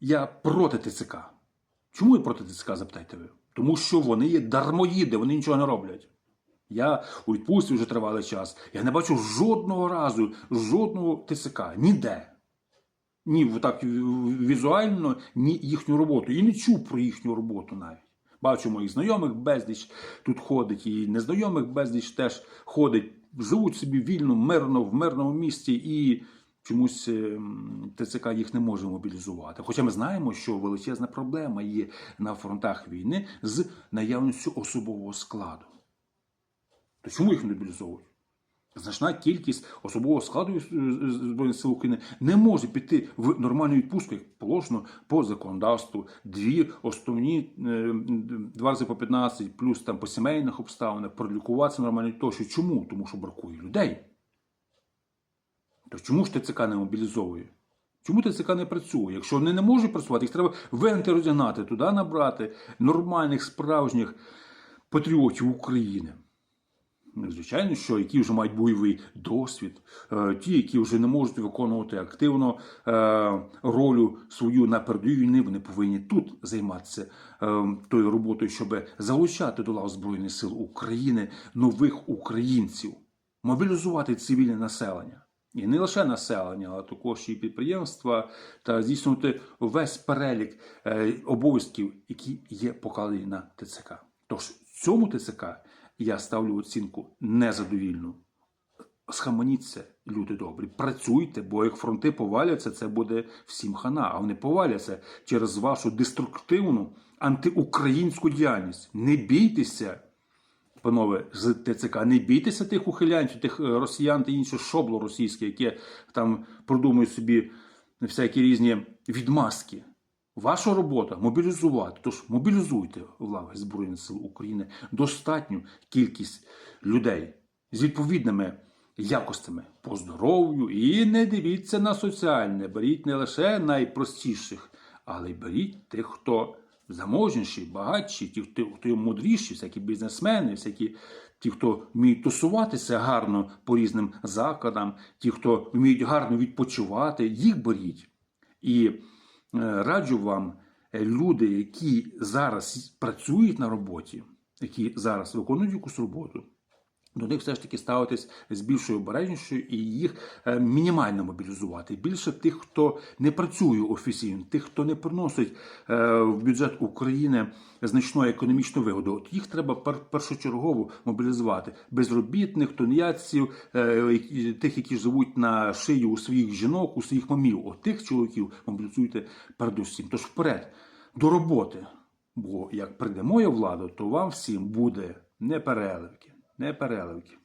Я проти ТЦК. Чому я проти ТЦК, запитайте ви? Тому що вони є дармоїди, вони нічого не роблять. Я у відпустці вже тривалий час. Я не бачу жодного разу, жодного ТЦК. Ніде. Ні так візуально, ні їхню роботу. І не чув про їхню роботу навіть. Бачу моїх знайомих безліч тут ходить, і незнайомих безліч теж ходить. Живуть собі вільно, мирно, в мирному місті і чомусь ем, ТЦК їх не може мобілізувати. Хоча ми знаємо, що величезна проблема є на фронтах війни з наявністю особового складу. То чому їх не мобілізовують? Значна кількість особового складу Збройних сил України не може піти в нормальну відпустку, як положено по законодавству. Дві основні е, два рази по 15, плюс там по сімейних обставинах, пролікуватися нормально тощо. Чому? Тому що бракує людей. То чому ж ТЦК не мобілізовує? Чому ТЦК не працює? Якщо вони не можуть працювати, їх треба вигнати, розігнати, туди набрати нормальних, справжніх патріотів України. Ну, Звичайно, що які вже мають бойовий досвід, е, ті, які вже не можуть виконувати активно е, роль свою на передовій війни, вони повинні тут займатися е, тою роботою, щоб залучати до лав Збройних сил України нових українців, мобілізувати цивільне населення. І не лише населення, а також і підприємства, та здійснювати весь перелік е, обов'язків, які є покладені на ТЦК. Тож цьому ТЦК я ставлю оцінку незадовільну. Схаменіться, люди добрі, працюйте, бо як фронти поваляться, це буде всім хана. А вони поваляться через вашу деструктивну антиукраїнську діяльність. Не бійтеся, панове з ТЦК, не бійтеся тих ухилянців, тих е, росіян та інше шобло російське, яке там продумують собі всякі різні відмазки. Ваша робота мобілізувати. Тож мобілізуйте в Збройних сил України достатню кількість людей з відповідними якостями по здоров'ю і не дивіться на соціальне. Беріть не лише найпростіших, але й беріть тих, хто заможніші, багатші, ті, хто, мудріші, всякі бізнесмени, всякі ті, хто вміють тусуватися гарно по різним закладам, ті, хто вміють гарно відпочивати, їх беріть. І е, раджу вам, е, люди, які зараз працюють на роботі, які зараз виконують якусь роботу, до них все ж таки ставитись з більшою обережністю і їх е, мінімально мобілізувати. Більше тих, хто не працює офіційно, тих, хто не приносить е, в бюджет України значну економічну вигоду. От їх треба пер- першочергово мобілізувати. Безробітних, тунеядців, е, тих, які живуть на шиї у своїх жінок, у своїх мамів. От тих чоловіків мобілізуйте передусім. Тож вперед до роботи. Бо як прийде моя влада, то вам всім буде не переливки, не переливки.